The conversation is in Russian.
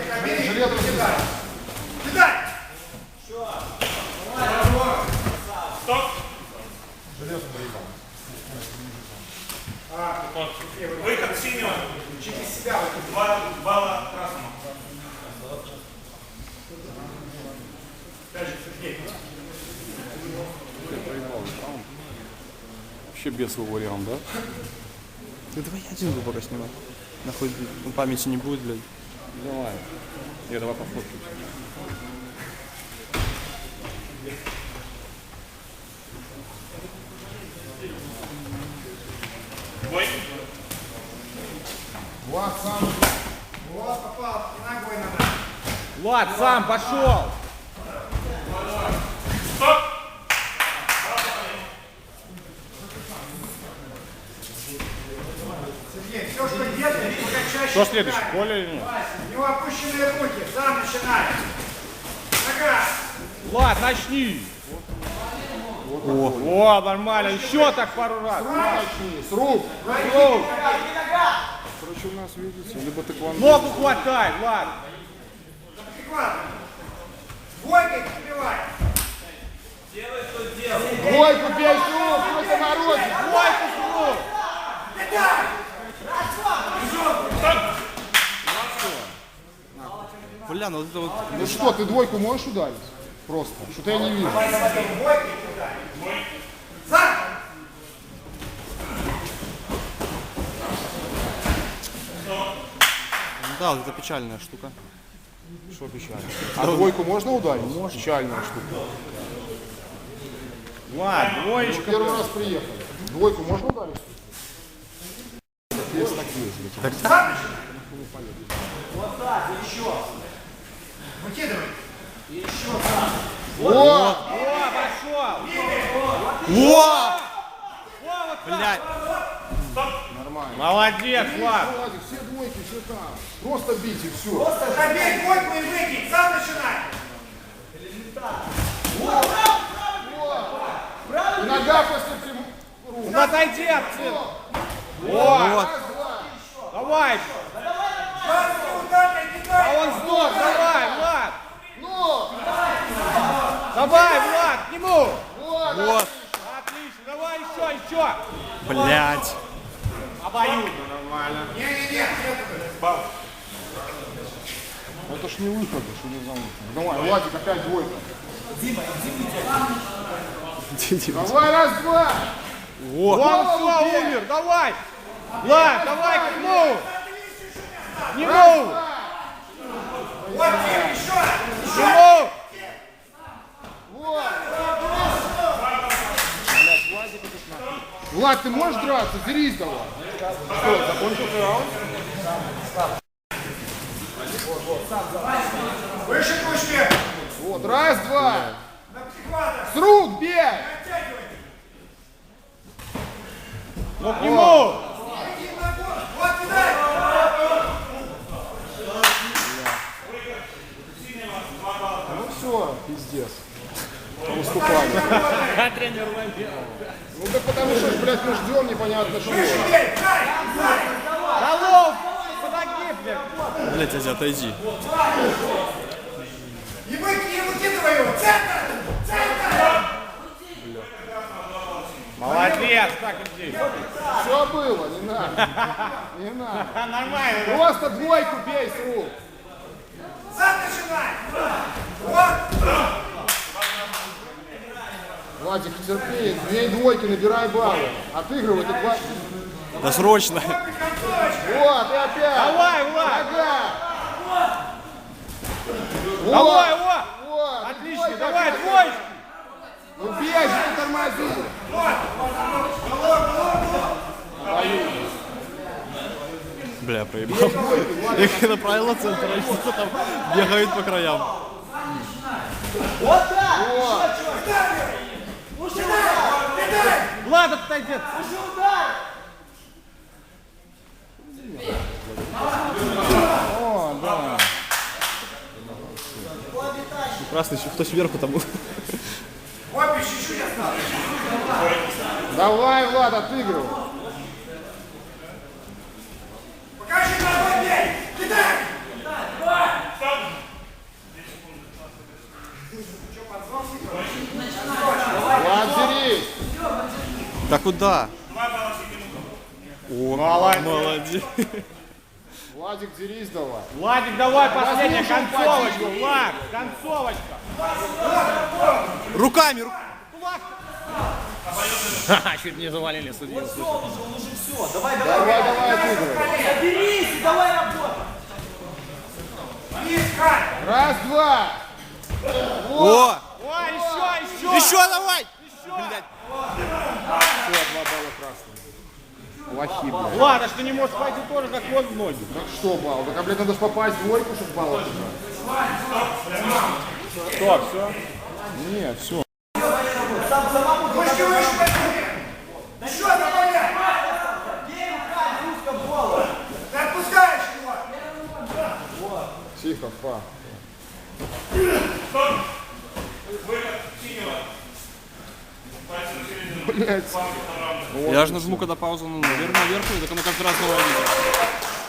Жилет расписал. Кидай! Стоп! Железо доебал. Выход синего. Через себя вот Два балла красному. Дальше, Сергей. Вообще бесовый вариант, да? Да давай я один буду пока снимать. Нахуй ну, памяти не будет, блядь. Давай. Я давай пофоткаю. Бой. Влад сам. Вот, попал. И ногой надо. Влад, сам пошел! Стоп! Сергей, все, что делаешь, Что следующий? Коля или нет? У него опущенные руки. Сам начинай. Нога. Влад, начни! О, о, нормально. Еще так пару раз. Начни. С рук. Оу, Короче, у нас, видите, либо ты клан. Ногу хватай, Влад. Двойкой пробивай. Двойку бей с рук, в самороте. Двойку с рук. Кидай. Бля, ну вот это вот... Ну что, ты двойку можешь ударить? Просто. Что-то я не вижу. Двойкой кидай. Сам. ну Да, вот это печальная штука. Что печально? А двойку можно ударить? Можно. Печальная штука. Влад, двоечка. Первый раз приехали. Двойку можно ударить? Выкидывай. О! О, пошел. О! Блядь, Нормально. Молодец, Влад. Все двойки, все там. Просто бить и все. Пробей двойку и выкинь. Сам начинай. И нога после рук. Ну, отойди от центра. вот. Раз, два. Давай. Паски ударной А он сдох. Давай, Влад. Ну! Давай, Влад, к нему. Вот! Вот. Отлично. Давай еще, еще. Блядь. Обоюдно, нормально. Не-не-не. Ну, Это ж не выход, что не знаю. Давай, Владик, опять двойка. Давай, раз, два! Вон, все, умер. Давай. Влад, давай к нему. К нему. Вот тебе еще. К нему. Вот! Влад, ты можешь драться? Дерись давай. Что, закончился раунд? Выше пушки. Вот, раз, два. С рук бей! Ну, к нему. Выкинь ногу. Вот Ну все, пиздец. Уступали. Ну так потому что, блядь, мы ждем непонятно что. Голов. По ноге, блядь. Блядь, Азия, отойди. И выкинь, и выкидывай его. Центр. Центр. Молодец. Так иди. Все было, не надо. Не надо. Нормально. Просто двойку бей с рук. Сам начинай. Вот. Владик, терпи, две двойки, набирай баллы. Отыгрывай, ты два... Да срочно. Вот, и опять. Давай, Влад. Вот, Давай, Влад. вот. Отлично. Двойка Давай, двоечку. Ну бей не тормози. Бля, проебал. Их направила центр, что там бегают по краям. Влад, отойди. О, да. Красный еще кто сверху там был. Опи, чуть-чуть осталось. Давай, Влад, отыгрывай. Покажи ногой, бей! Кидай! Влад, дерись. Да куда? О, Молодец. молодец. Владик, дерись давай. Владик, давай последняя Разрушил концовочку. Влад, концовочка. Руками, руками. Чуть не завалили судью. Давай, давай, отыгрывай. Соберись и давай работай! Раз, два. О, Ой, еще, еще. еще давай. Блядь. Плохи, блядь. Влад, а что не можешь пойти тоже, как он в ноги? Так что, балл? Так, а, блядь, надо же попасть в двойку, чтобы балл отыграть. Что, все? Нет, все. Тихо, па. Выход синего. Середину. Я же нажму, когда пауза ну, наверх, наверху, и так оно каждый раз видит.